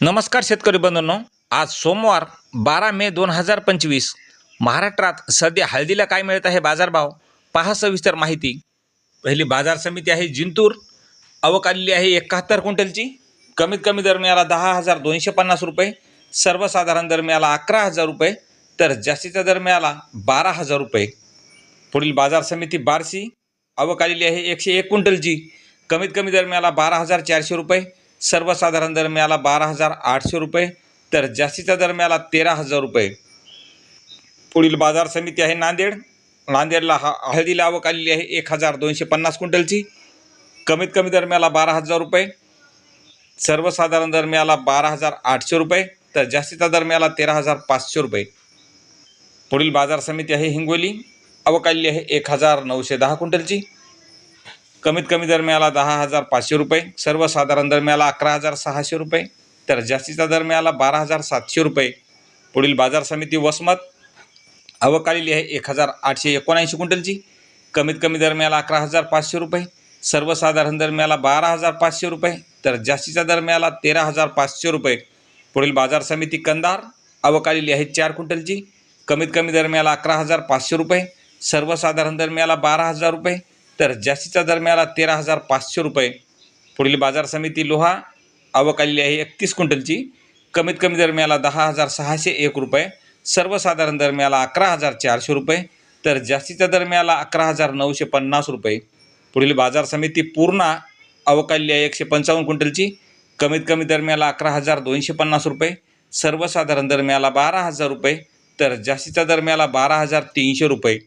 नमस्कार शेतकरी बंधूंनो. आज सोमवार बारा मे दोन हजार पंचवीस. महाराष्ट्रात सध्या हळदीला काय मिळत आहे बाजारभाव? पहा सविस्तर माहिती. पहिली बाजार समिती आहे जिंतूर. आवक आलेली आहे एकाहत्तर क्विंटलची. कमीत कमी दर मिळाला दहा हजार दोनशे पन्नास रुपये. सर्वसाधारण दर मिळाला अकरा हजार रुपये. तर जास्तीचा दर मिळाला बारा हजार रुपये. पुढील बाजार समिती बारसी आवक आलेली आहे एकशे एक क्विंटलची. कमीत कमी दर मिळाला बारा हजार चारशे रुपये. सर्वसाधारण दर मिळाला बारा हजार आठशे रुपये तर जास्तीचा दर मिळाला तेरा हजार रुपये. पुढील बाजार समिती आहे नांदेड. नांदेडला हा हळदीला लावक आलेली आहे एक हजार दोनशे पन्नास क्विंटलची. कमीत कमी दर मिळाला बारा हजार रुपये. सर्वसाधारण दर मिळाला बारा हजार आठशे रुपये तर जास्तीचा दर मिळाला तेरा हजार पाचशे रुपये. पुढील बाजार समिती आहे हिंगोली. अवकाली आहे एक हजार नऊशे दहा क्विंटलची. कमीत कमी दर मिळाला दहा हजार पाचशे रुपये सर्वसाधारण दर मिळाला अकरा हजार सहाशे रुपये तर जास्तीचा दर मिळाला बारा हजार सातशे रुपये. पुढील बाजार समिती वसमत अवकाळी आहे एक हजार आठशे एकोणऐंशी क्विंटलची. कमीत कमी दर मिळाला अकरा हजार पाचशे रुपये सर्वसाधारण दर मिळाला बारा हजार पाचशे रुपये तर जास्तीचा दर मिळाला तेरा हजार पाचशे रुपये. पुढील बाजार समिती कंदार अवकाळी आहे चार क्विंटलची. कमीत कमी दर मिळाला अकरा हजार पाचशे रुपये सर्वसाधारण दर मिळाला बारा हजार रुपये तर जास्तीचा दर मिळाला तेरा हजार पाचशे रुपये. पुढील बाजार समिती लोहा आवक आलेली आहे एकतीस क्विंटलची. कमीत कमी दर मिळाला दहा हजार सहाशे एक रुपये. सर्वसाधारण दर मिळाला अकरा हजार चारशे रुपये. तर जास्तीचा दर मिळाला अकरा हजार नऊशे पन्नास रुपये. पुढील बाजार समिती पूर्णा आवक आलेली आहे एकशे पंचावन्न क्विंटलची. कमीत कमी दर मिळाला अकरा हजार दोनशे पन्नास रुपये. सर्वसाधारण दर मिळाला बारा हजार रुपये. तर जास्तीचा दर मिळाला बारा हजार तीनशे रुपये.